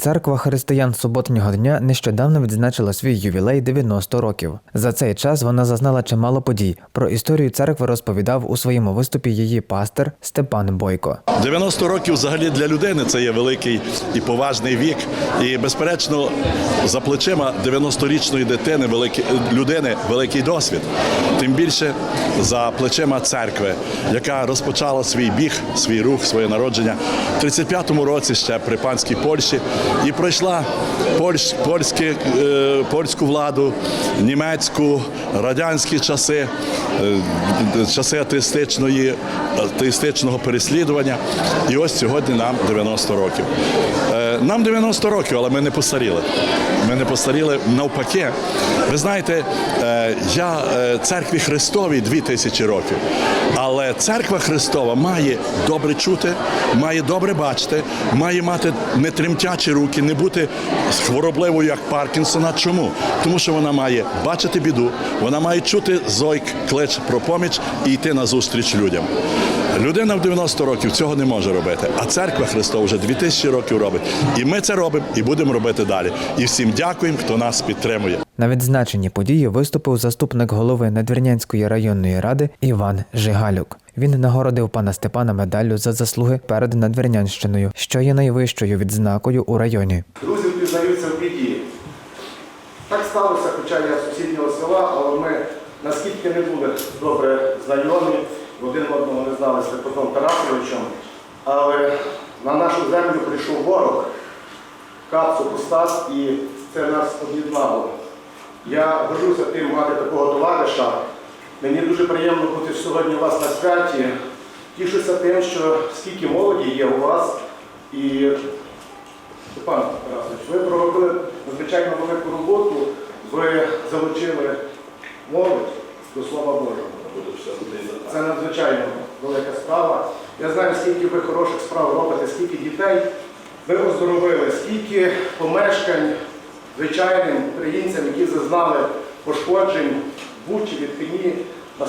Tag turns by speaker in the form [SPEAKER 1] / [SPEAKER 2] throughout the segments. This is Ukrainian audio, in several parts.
[SPEAKER 1] Церква християн суботнього дня нещодавно відзначила свій ювілей 90 років. За цей час вона зазнала чимало подій. Про історію церкви розповідав у своєму виступі її пастир Степан Бойко.
[SPEAKER 2] 90 років взагалі для людини це є великий і поважний вік. І безперечно, за плечима 90-річної дитини, великі, людини великий досвід. Тим більше за плечима церкви, яка розпочала свій біг, свій рух, своє народження в 35-му році ще при панській Польщі і пройшла польщ, польське, е, польську владу, німецьку, радянські часи, е, часи атеїстичної, атеїстичного переслідування. І ось сьогодні нам 90 років. Е, Нам 90 років, але ми не постаріли. Ми не постаріли навпаки. Ви знаєте, я церкві Христовій 2000 років, але церква Христова має добре чути, має добре бачити, має мати не тремтячі руки, не бути хворобливою, як Паркінсона. Чому? Тому що вона має бачити біду, вона має чути зойк, клич про поміч і йти на зустріч людям. Людина в 90 років цього не може робити, а церква Христова вже 2000 років робить. І ми це робимо і будемо робити далі. І всім дякуємо, хто нас підтримує.
[SPEAKER 1] На відзначенні події виступив заступник голови Надвірнянської районної ради Іван Жигалюк. Він нагородив пана Степана медаллю за заслуги перед Надвірнянщиною, що є найвищою відзнакою у районі.
[SPEAKER 3] Друзі впізнаються в біді. Так сталося, хоча я сусіднього села, але ми наскільки не були добре знайомі, один одного не знали з Степаном Тарасовичем, але на нашу землю прийшов ворог, кап супостат, і це нас об'єднало. Я горжуся тим мати такого товариша. Мені дуже приємно бути сьогодні у вас на святі. Тішуся тим, що скільки молоді є у вас. І Степан Тарасович, ви проробили надзвичайно велику роботу, ви залучили молодь до Слова Божого. Це надзвичайно велика справа. Я знаю, скільки ви хороших справ робите, скільки дітей ви оздоровили, скільки помешкань звичайним українцям, які зазнали пошкоджень Бучі, від Пені, на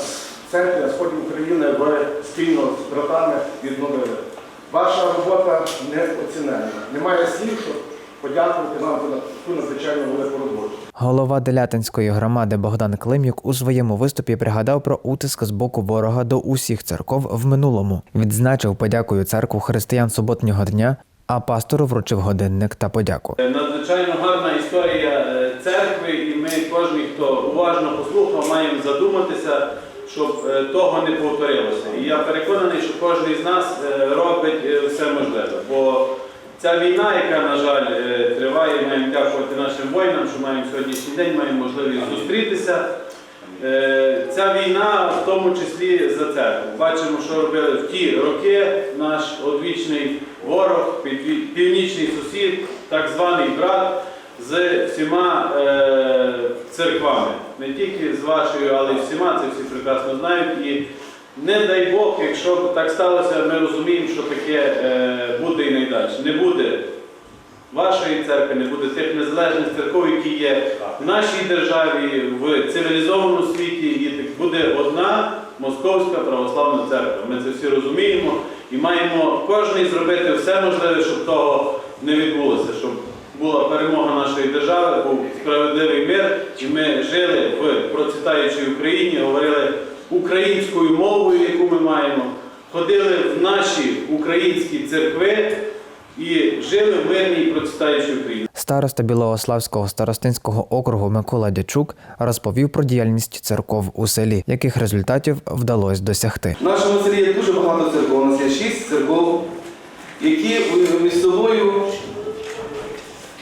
[SPEAKER 3] центрі на сході України ви спільно з братами відновили. Ваша робота неоціненна. Немає слів, щоб подякувати вам за ту надзвичайно велику роботу.
[SPEAKER 1] Голова Делятинської громади Богдан Климюк у своєму виступі пригадав про утиск з боку ворога до усіх церков в минулому. Відзначив подякою церкву християн суботнього дня, а пастору вручив годинник та подяку.
[SPEAKER 4] Надзвичайно гарна історія е, церкви, і ми кожен, хто уважно послухав, маємо задуматися, щоб е, того не повторилося. І я переконаний, що кожен з нас е, робить е, все можливе. Бо ця війна, яка, на жаль, е, триває, маємо дякувати нашим воїнам, що маємо сьогоднішній день, маємо можливість зустрітися. Е, Ця війна в тому числі за церкву. Бачимо, що робили в ті роки наш одвічний ворог, північний сусід, так званий брат з всіма е, церквами. Не тільки з вашою, але й всіма, це всі прекрасно знають. І не дай Бог, якщо б так сталося, ми розуміємо, що таке е, буде і найдалі. Не буде вашої церкви, не буде тих незалежних церков, які є в нашій державі, в цивілізованому світі, і буде одна Московська православна церква. Ми це всі розуміємо і маємо кожен зробити все можливе, щоб того не відбулося, щоб була перемога нашої держави, був справедливий мир, і ми жили в процвітаючій Україні, говорили українською мовою, яку ми маємо, ходили в наші українські церкви і жили в мирній процвітаючій Україні.
[SPEAKER 1] Староста Білоославського старостинського округу Микола Дячук розповів про діяльність церков у селі, яких результатів вдалося досягти.
[SPEAKER 5] В нашому селі є дуже багато церков. У нас є шість церков, які між собою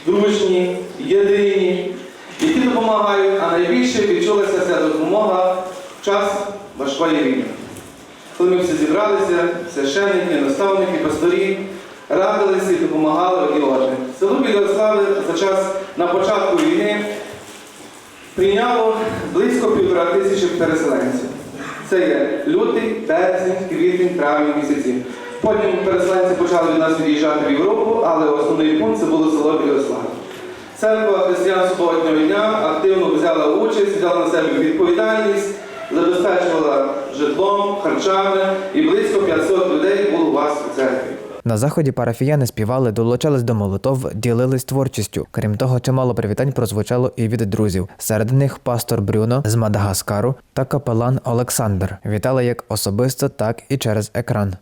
[SPEAKER 5] дружні, єдині, які допомагають, а найбільше відчулася ця допомога в час важкої війни. Коли ми всі зібралися, священники, наставники, пасторі, радилися і допомагали одні одним. Село Білослави за час на початку війни прийняло близько півтора тисячі переселенців. Це є лютий, березень, квітень, травень місяці. Потім переселенці почали від нас від'їжджати в Європу, але основний пункт це було село Білослав. Церква християн суботнього дня активно взяла участь, взяла на себе відповідальність, забезпечувала житлом, харчами і близько 500 людей було у вас у церкві.
[SPEAKER 1] На заході парафіяни співали, долучались до молитов, ділились творчістю. Крім того, чимало привітань прозвучало і від друзів. Серед них пастор Брюно з Мадагаскару та капелан Олександр. Вітали як особисто, так і через екран.